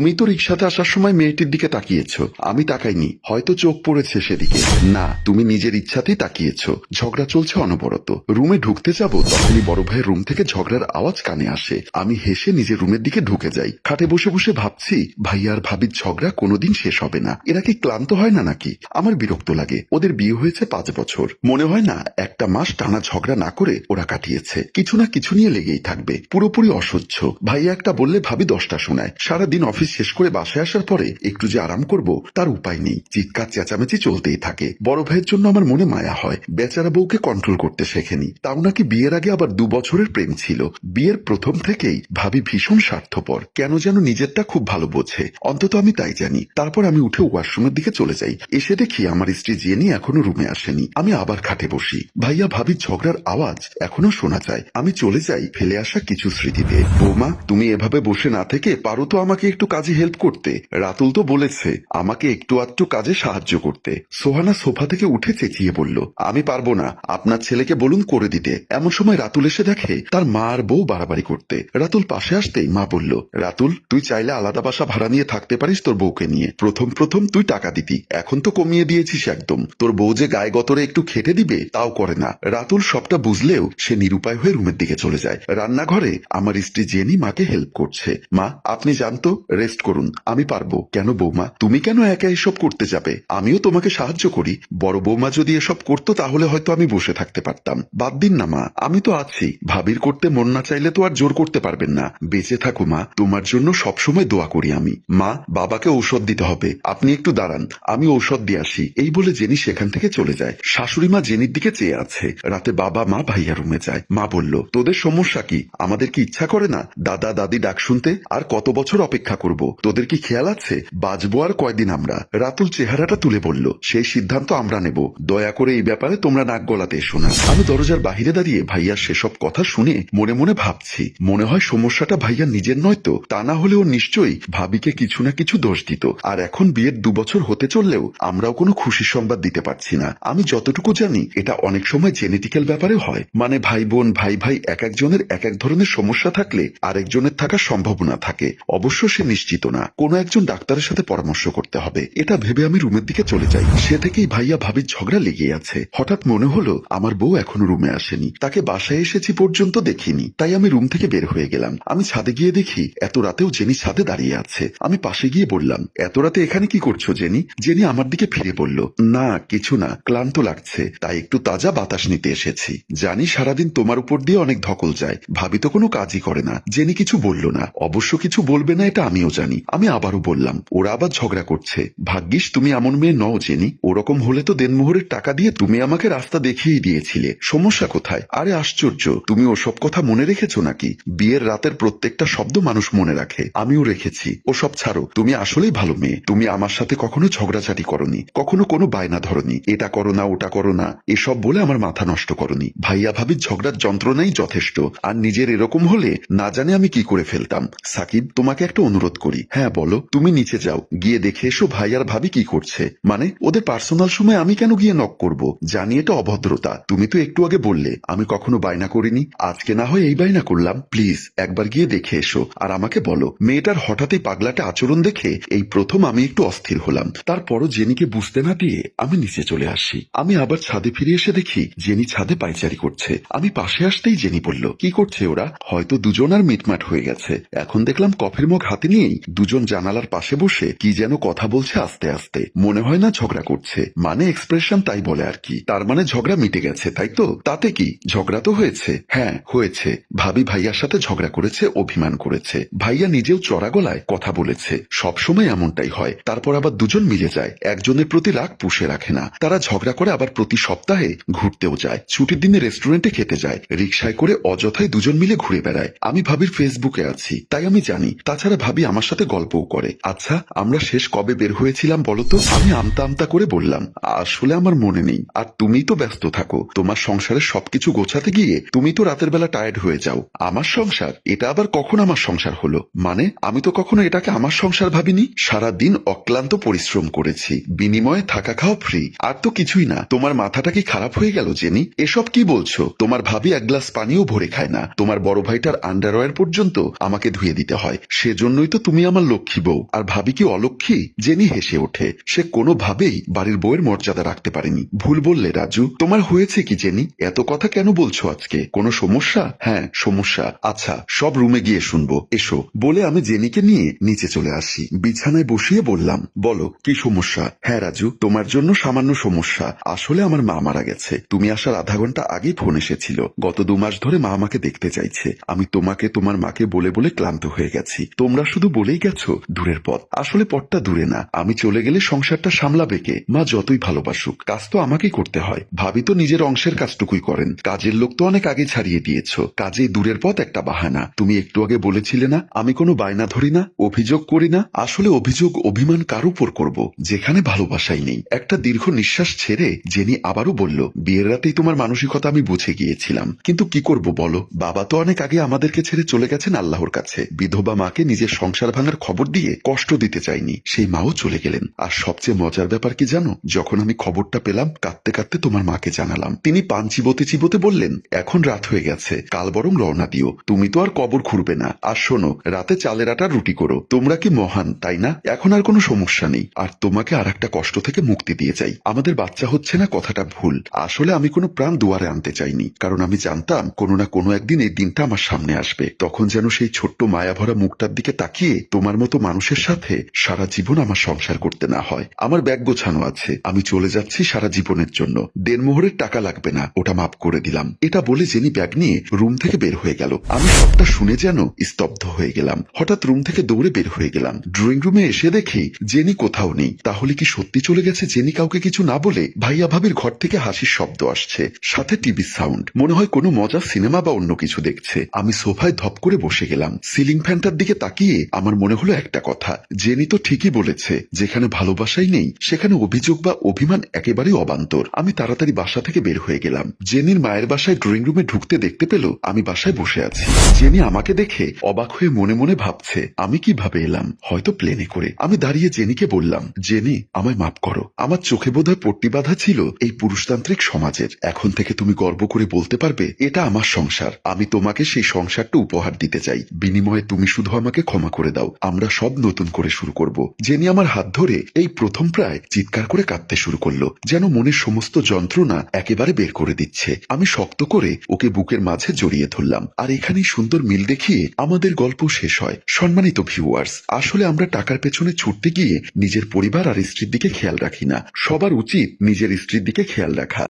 তুমি তো রিক্সাতে আসার সময় মেয়েটির দিকে তাকিয়েছ। আমি তাকাইনি। হয়তো চোখ পড়েছে সেদিকে। না, তুমি নিজের ইচ্ছাতেই তাকিয়েছ। ঝগড়া চলছে অনবরত। রুমে ঢুকতে যাব, তখনই বড় ভাইয়ের রুম থেকে ঝগড়ার আওয়াজ কানে আসে। আমি হেসে নিজের রুমের দিকে ঢুকে যাই। খাটে বসে বসে ভাবছি ভাইয়া আর ভাবির ঝগড়া কোনোদিন শেষ হবে না। এরা কি ক্লান্ত হয় না নাকি? আমার বিরক্ত লাগে। ওদের বিয়ে হয়েছে পাঁচ বছর। মনে হয় না, একটা মাস টানা ঝগড়া না করে ওরা কাটিয়েছে। কিছু না কিছু নিয়ে লেগেই থাকবে। পুরোপুরি অসহ্য। ভাইয়া একটা বললে ভাবি দশটা শোনায়। সারাদিন অফিস শেষ করে বাসায় আসার পরে একটু যে আরাম করব, তার উপায় নেই। চিৎকার চেঁচামেচি চলতেই থাকে। বড় ভাইয়ের জন্য আমার মনে মায়া হয়। বেচারা বউকে কন্ট্রোল করতে শেখেনি। তাও নাকি বিয়ের আগে আবার দু বছরের প্রেম ছিল। বিয়ের প্রথম থেকেই ভাবি ভীষণ স্বার্থপর। কেন যেন নিজেরটা খুব ভালো বোঝে। অন্তত আমি তাই জানি। তারপর আমি উঠে ওয়াশরুমের দিকে চলে যাই। এসে দেখি আমার স্ত্রী জেনি এখনও রুমে আসেনি। আমি আবার খাটে বসি। ভাইয়া ভাবির ঝগড়ার আওয়াজ এখনও শোনা যায়। আমি চলে যাই ফেলে আসা কিছু স্মৃতিতে। বৌমা, তুমি এভাবে বসে না থেকে পারো তো আমাকে একটু কাজে হেল্প করতে। রাতুল তো বলেছে, আমাকে একটু আধটু কাজে সাহায্য করতে। সোহানা সোফা থেকে উঠে চেঁচিয়ে বলল, আমি পারব না। আপনার ছেলেকে বলুন করে দিতে। এমন সময় রাতুল এসে দেখে, তার মা আর বউ বাড়াবাড়ি করতে। রাতুল পাশে আসতেই মা বলল, রাতুল, তুই চাইলে আলাদা বাসা ভাড়া নিয়ে থাকতে পারিস তোর বউকে নিয়ে। প্রথম প্রথম তুই টাকা দিতি। এখন তো কমিয়ে দিয়েছিস একদম। তোর বউ যে গায়ে গতরে একটু খেটে দিবে, তাও করে না। রাতুল সবটা বুঝলেও সে নিরুপায় হয়ে রুমের দিকে চলে যায়। রান্নাঘরে আমার স্ত্রী জেনি মাকে হেল্প করছে। মা, আপনি জানতো রেস্ট করুন। আমি পারব। কেন বৌমা? তুমি কেন একা এসব করতে যাবে? আমিও তোমাকে সাহায্য করি। বড় বৌমা যদি এসব করতো তাহলে হয়তো আমি বসে থাকতে পারতাম। বাদ দিন না, মা। আমি তো আছি। ভাবির করতে মন না চাইলে তো আর জোর করতে পারবেন না। বেঁচে থাকো, মা। তোমার জন্য সবসময় দোয়া করি আমি। মা, বাবাকে ঔষধ দিতে হবে। আপনি একটু দাঁড়ান। আমি ঔষধ দিয়ে আসি। এই বলে জেনি সেখান থেকে চলে যায়। শাশুড়ি মা জেনির দিকে চেয়ে আছে। রাতে বাবা মা ভাইয়া রুমে যায়। মা বলল, তোদের সমস্যা কি? আমাদের কি ইচ্ছা করে না? দাদা, দাদি ডাক শুনতে আর কত বছর অপেক্ষা তোদের কি খেয়াল আছে? বাঁচবো আর কয়দিন আমরা? রাতুল চেহারাটা তুলে বলল, সেই সিদ্ধান্ত আমরা নেব। দয়া করে এই ব্যাপারে তোমরা নাক গলাতে এসো না। আমি দরজার বাহিরে দাঁড়িয়ে ভাইয়ার সেসব কথা শুনে মনে মনে ভাবছি, মনে হয় সমস্যাটা ভাইয়া নিজের নয় তো। তা না হলেও নিশ্চয়ই ভাবিকে কিছু না কিছু দোষ দিত। আর এখন বিয়ের দু বছর হতে চললেও আমরাও কোনো খুশির সংবাদ দিতে পারছি না। আমি যতটুকু জানি, এটা অনেক সময় জেনেটিক্যাল ব্যাপারে হয়। মানে ভাই বোন, ভাই ভাই এক একজনের এক এক ধরনের সমস্যা থাকলে আরেকজনের থাকার সম্ভাবনা থাকে। অবশ্য সে নিশ্চিত না। কোনো একজন ডাক্তারের সাথে পরামর্শ করতে হবে। এটা ভেবে আমি রুমের দিকে চলে যাই। সে থেকেই ভাইয়া ভাবির ঝগড়া লেগে আছে। হঠাৎ মনে হলো, আমার বউ এখনও রুমে আসেনি। তাকে বাসায় এসেছি পর্যন্ত দেখিনি। তাই আমি রুম থেকে বের হয়ে গেলাম। আমি ছাদে গিয়ে দেখি, এত রাতেও জেনি ছাদে দাঁড়িয়ে আছে। আমি পাশে গিয়ে বললাম, এত রাতে এখানে কি করছ জেনি? জেনি আমার দিকে ফিরে বলল, না, কিছু না, ক্লান্ত লাগছে। তাই একটু তাজা বাতাস নিতে এসেছি। জানি সারাদিন তোমার উপর দিয়ে অনেক ধকল যায়। ভাবি তো কোনো কাজই করে না। জেনি কিছু বলল না। অবশ্য কিছু বলবে না, এটা আমিও জানি। আমি আবারও বললাম, ওরা আবার ঝগড়া করছে। ভাগ্যিস তুমি এমন মেয়ে নও, জেনি। ওরকম হলে তো দেনমোহরের টাকা দিয়ে তুমি আমাকে রাস্তা দেখিয়ে দিয়েছিলে। সমস্যা কোথায়? আরে আশ্চর্য, তুমি ওসব কথা মনে রেখেছো নাকি? বিয়ের রাতের প্রত্যেকটা শব্দ মানুষ মনে রাখে। আমিও রেখেছি। ওসব ছাড়ো, তুমি আসলেই ভালো মেয়ে। তুমি আমার সাথে কখনো ঝগড়াঝাটি করনি। কখনো কোনো বায়না ধরনি। এটা করো না, ওটা করো না। এসব বলে আমার মাথা নষ্ট করনি। ভাইয়া ভাবির ঝগড়ার যন্ত্রণাই যথেষ্ট। আর নিজের এরকম হলে না জানে আমি কি করে ফেলতাম। সাকিব, তোমাকে একটা অনুরোধ করি। হ্যাঁ বলো, তুমি নিচে যাও। গিয়ে দেখে এসো ভাই আর ভাবি কি করছে। মানে ওদের পার্সোনাল সময় আমি কেন গিয়ে নক করব? জানি এটা অভদ্রতা। তুমি তো একটু আগে বললে, আমি কখনো বায়না করিনি। আজকে না হয় এই বায়না করলাম। প্লিজ, একবার গিয়ে দেখে এসো। আর আমাকে বলো, মেয়েটার হঠাৎই পাগলাটে আচরণ দেখে এই প্রথম আমি একটু অস্থির হলাম। তারপরও জেনিকে বুঝতে না দিয়ে আমি নিচে চলে আসি। আমি আবার ছাদে ফিরে এসে দেখি, জেনি ছাদে পাইচারি করছে। আমি পাশে আসতেই জেনি বলল, কি করছে ওরা? হয়তো দুজন আর মিটমাট হয়ে গেছে। এখন দেখলাম কফির মগ হাতে নিয়েই দুজন জানালার পাশে বসে কি যেন কথা বলছে আস্তে আস্তে। মনে হয় না ঝগড়া করছে। মানে এক্সপ্রেশন তাই বলে আর কি। তার মানে ঝগড়া মিটে গেছে, তাই তো? তাতে কি? ঝগড়া তো হয়েছে। হ্যাঁ হয়েছে। ভাবি ভাইয়ার সাথে ঝগড়া করেছে, অভিমান করেছে। ভাইয়া নিজেও চড়া গলায় কথা বলেছে। সবসময় এমনটাই হয়। তারপর আবার দুজন মিলে যায়। একজনের প্রতি রাগ পুষে রাখে না। তারা ঝগড়া করে আবার প্রতি সপ্তাহে ঘুরতেও যায়। ছুটির দিনে রেস্টুরেন্টে খেতে যায়। রিক্সায় করে অযথায় দুজন মিলে ঘুরে বেড়ায়। আমি ভাবির ফেসবুকে আছি। তাই আমি জানি। তাছাড়া ভাবি আমার সাথে গল্পও করে। আচ্ছা আমরা শেষ কবে বের হয়েছিলাম বলতো? আমি আমতা আমতা করে বললাম, আসলে আমার মনে নেই। আর তুমি তো ব্যস্ত থাকো। তোমার সংসারের সবকিছু গোছাতে গিয়ে তুমি তো রাতের বেলা টায়ার্ড হয়ে যাও। আমার সংসার? এটা আবার কখন আমার সংসার হলো? মানে আমি তো কখনো এটাকে আমার সংসার ভাবিনি? সারা দিন অক্লান্ত পরিশ্রম করেছি। বিনিময়ে থাকা খাওয়া ফ্রি আর তো কিছুই না। তোমার মাথাটা কি খারাপ হয়ে গেল, জেনি? এসব কি বলছো? তোমার ভাবি এক গ্লাস পানিও ভরে খায় না। তোমার বড় ভাইটার আন্ডারওয়্যার পর্যন্ত আমাকে ধুয়ে দিতে হয়। সেজন্যই তো তুমি আমার লক্ষ্মী বউ, আর ভাবি কি অলক্ষ্মী? জেনি হেসে ওঠে। সে কোনোভাবেই বাড়ির বউয়ের মর্যাদা রাখতে পারেনি। ভুল বললে, রাজু। তোমার হয়েছে কি, জেনি? এত কথা কেন বলছো আজকে? কোনো সমস্যা? হ্যাঁ সমস্যা। আচ্ছা সব রুমে গিয়ে শুনব। এসো। বলে আমি জেনিকে নিয়ে নিচে চলে আসি। বিছানায় বসিয়ে বললাম, বলো, কি সমস্যা? হ্যাঁ রাজু, তোমার জন্য সামান্য সমস্যা। আসলে আমার মা মারা গেছে। তুমি আসার আধা ঘণ্টা আগেই ফোন এসেছিল। গত দু মাস ধরে মা আমাকে দেখতে চাইছে। আমি তোমাকে তোমার মাকে বলে বলে ক্লান্ত হয়ে গেছি। তোমরা শুধু বলেই গেছো, দূরের পথ। আসলে পথটা দূরে না। আমি চলে গেলে সংসারটা সামলাবে কে? মা যতই ভালোবাসুক, কাজ তো আমাকেই করতে হয়। ভাবি তো নিজের অংশের কাজটুকুই করেন। কাজের লোক তো অনেক আগে ছাড়িয়ে দিয়েছ। কাজেই দূরের পথ একটা বাহানা। তুমি একটু আগে বলেছিলে না, আমি কোনো বায়না ধরি না, অভিযোগ করি না। আসলে অভিযোগ, অভিমান কার উপর করব? যেখানে ভালোবাসাই নেই। একটা দীর্ঘ নিঃশ্বাস ছেড়ে জেনি আবারও বলল, বিয়ের রাতেই তোমার মানসিকতা আমি বুঝে গিয়েছিলাম। কিন্তু কি করব বলো? বাবা তো অনেক আগে আমাদেরকে ছেড়ে চলে গেছেন আল্লাহর কাছে। বিধবা মাকে নিজের সংসার ভাঙার খবর দিয়ে কষ্ট দিতে চাইনি। সেই মাও চলে গেলেন। আর সবচেয়ে মজার ব্যাপার কি জানো? যখন আমি খবরটা পেলাম, কাঁদতে কাঁদতে তোমার মাকে জানালাম। তিনি পান চিবোতে চিবোতে বললেন, এখন রাত হয়ে গেছে। কাল বরং রওনা দিও। তুমি তো আর কবর খুঁড়বে না। আর শোনো, রাতে চালের আটা রুটি করো। তোমরা কি মহান, তাই না? এখন আর কোনো সমস্যা নেই। আর তোমাকে আর একটা কষ্ট থেকে মুক্তি দিয়ে যাই আমাদের বাচ্চা হচ্ছে না কথাটা ভুল। আসলে আমি কোনো প্রাণ দুয়ারে আনতে চাইনি। কারণ আমি জানতাম, কোনো না কোনো একদিন এই দিনটা আমার সামনে আসবে। তখন যেন সেই ছোট্ট মায়াভরা মুখটার দিকে তাকিয়ে তোমার মতো মানুষের সাথে সারা জীবন আমার সংসার করতে না হয়। আমার ব্যাগ গোছানো আছে। আমি চলে যাচ্ছি সারা জীবনের জন্য। দেড়মোহরের টাকা লাগবে না। ওটা মাফ করে দিলাম। এটা বলে জেনি ব্যাগ নিয়ে রুম থেকে বের হয়ে গেল। আমি সবটা শুনে যেন স্তব্ধ হয়ে গেলাম। হঠাৎ রুম থেকে দৌড়ে বের হয়ে গেলাম। ড্রয়িং রুমে এসে দেখি জেনি কোথাও নেই। তাহলে কি সত্যি চলে গেছে জেনি কাউকে কিছু না বলে? ভাইয়া ভাবির ঘর থেকে হাসির শব্দ আসছে। সাথে টিভি সাউন্ড। মনে হয় কোনো মজার সিনেমা বা অন্য কিছু দেখছে। আমি সোফায় ধপ করে বসে গেলাম। সিলিং ফ্যানটার দিকে তাকিয়ে আমার মনে হলো একটা কথা। জেনি তো ঠিকই বলেছে, যেখানে ভালোবাসাই নেই, সেখানে অভিযোগ বা অভিমান একেবারেই অবান্তর। আমি তাড়াতাড়ি বাসা থেকে বের হয়ে গেলাম। জেনির মায়ের বাসায় ড্রয়িং রুমে ঢুকতে দেখতে পেল, আমি বাসায় বসে আছি। জেনি আমাকে দেখে অবাক হয়ে মনে মনে ভাবছে, আমি কীভাবে এলাম? হয়তো প্লেনে করে। আমি দাঁড়িয়ে জেনিকে বললাম, জেনি, আমায় মাফ করো। আমার চোখে বোধহয় পট্টি বাধা ছিল এই পুরুষতান্ত্রিক সমাজের। এখন থেকে তুমি গর্ব করে বলতে পারবে, এটা আমার সংসার। আমি তোমাকে সেই সংসারটা উপহার দিতে চাই। বিনিময়ে তুমি শুধু আমাকে ক্ষমা করে দাও, আমরা সব নতুন করে শুরু করব। জেনি আমার হাত ধরে এই প্রথম প্রায় চিৎকার করে কাঁদতে শুরু করল, যেন মনের সমস্ত যন্ত্রণা একেবারে বের করে দিচ্ছে। আমি শক্ত করে ওকে বুকের মাঝে জড়িয়ে ধরলাম, আর এখানেই সুন্দর মিল দেখিয়ে আমাদের গল্প শেষ হয়। সম্মানিত ভিউয়ার্স আসলে আমরা টাকার পেছনে ছুটতে গিয়ে নিজের পরিবার আর স্ত্রীর দিকে খেয়াল রাখি না। সবার উচিত নিজের স্ত্রীর দিকে খেয়াল রাখা।